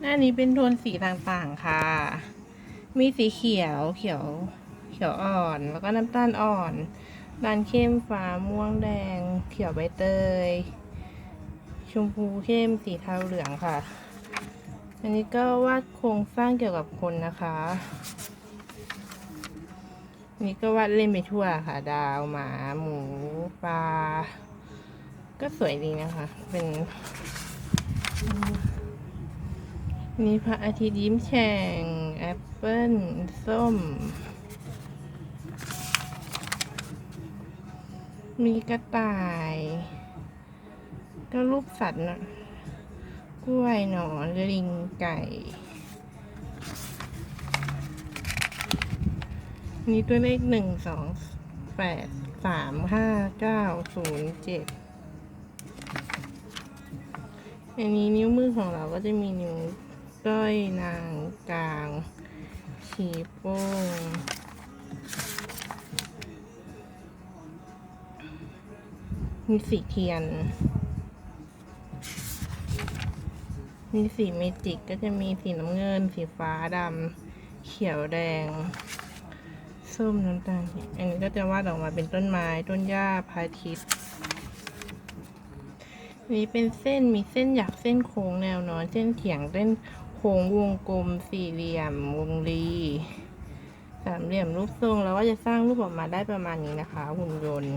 หน้านี้เป็นโทนสีต่างๆค่ะ มีสีเขียวเขียวเขียวอ่อน แล้วก็น้ำตาลอ่อนด้านเข้มฟ้าม่วงแดง เขียวใบเตย ชมพูเข้มสีเทาเหลืองค่ะ อันนี้ก็วาดโครงสร้างเกี่ยวกับคนนะคะนี่ก็วาดเล่นไปทั่วค่ะ ดาวหมา หมูปลาก็สวยดีนะคะ เป็น มีพระอาทิตย์ยิ้มแฉ่ง แอปเปิ้ล ส้ม มีกระต่าย ก็รูปสัตว์นะกล้วยหนอนลิงไก่นี่ตัวเลขหนึ่งสองแปดสามห้าเก้าศูนย์เจ็ดอันนี้นิ้วมือของเราก็จะมีนิ้ว ก้อยนางกลางชี้โป้งมีสีเทียน มีสีเมจิกก็จะมีสีน้ำเงิน สีฟ้าดำเขียวแดง ส้มน้ำตาล อันนี้ก็จะวาดออกมาเป็นต้นไม้ ต้นหญ้าพระอาทิตย์ นี้เป็นเส้นมีเส้นหยักเส้นโค้งแนวนอน เส้นเฉียงเส้นโค้งวงกลม สี่เหลี่ยม วงรีสามเหลี่ยมรูปทรงเราก็จะสร้างรูปออกมาได้ประมาณนี้นะคะหุ่นยนต์